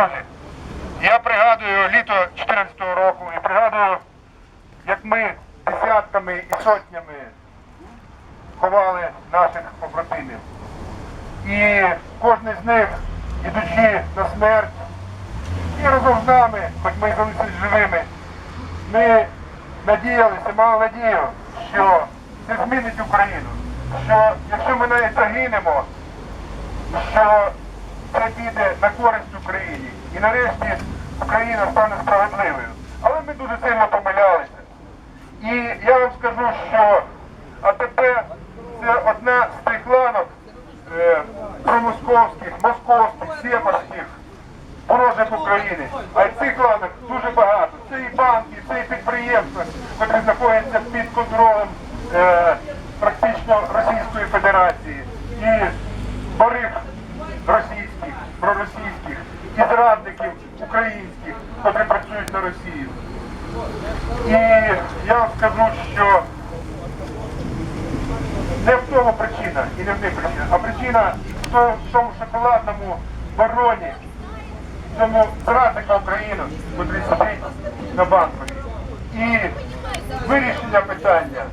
Друзі, я пригадую літо 14-го року і пригадую, як ми десятками і сотнями ховали наших побратимів. І кожен з них, ідучи на смерть, і разом з нами, хоч ми і залишились живими, ми надіялися, мали надію, що це змінить Україну. Що якщо ми навіть загинемо, що це піде на користь Україні. І нарешті Україна стане справедливою. Але ми дуже сильно помилялися. І я вам скажу, що АТП це одна з тих ланок е, промосковських, московських, сепарських ворожих України. А цих ланок дуже багато. Це і банки, це і підприємства, які знаходяться під контролем е, практично Російської Федерації. І борих російських, проросійських і зрадників українських, які працюють на Росію. І я скажу, що не в тому причина і не в них причина, а причина в тому, шоколадному бароні, цьому зрадника України, який сидить на банкові. І вирішення питання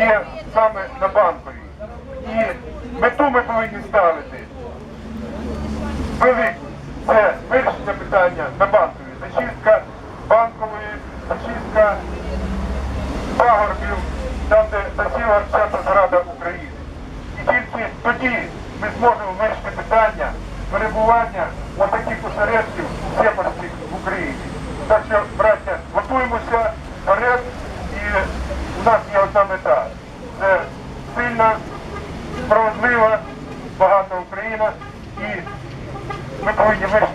є саме на банковій. І мету ми повинні ставити Це вирішення питання на банковій. Зачистка банкової, зачистка пагорбів, там, де засіла вся зрада України. І тільки тоді ми зможемо вирішити питання перебування отаких осередків сепарських в Україні. Так що, браття, готуємося вперед, і у нас є одна мета. Це сильна, справедлива, багата Україна, і ми повинні вирішити.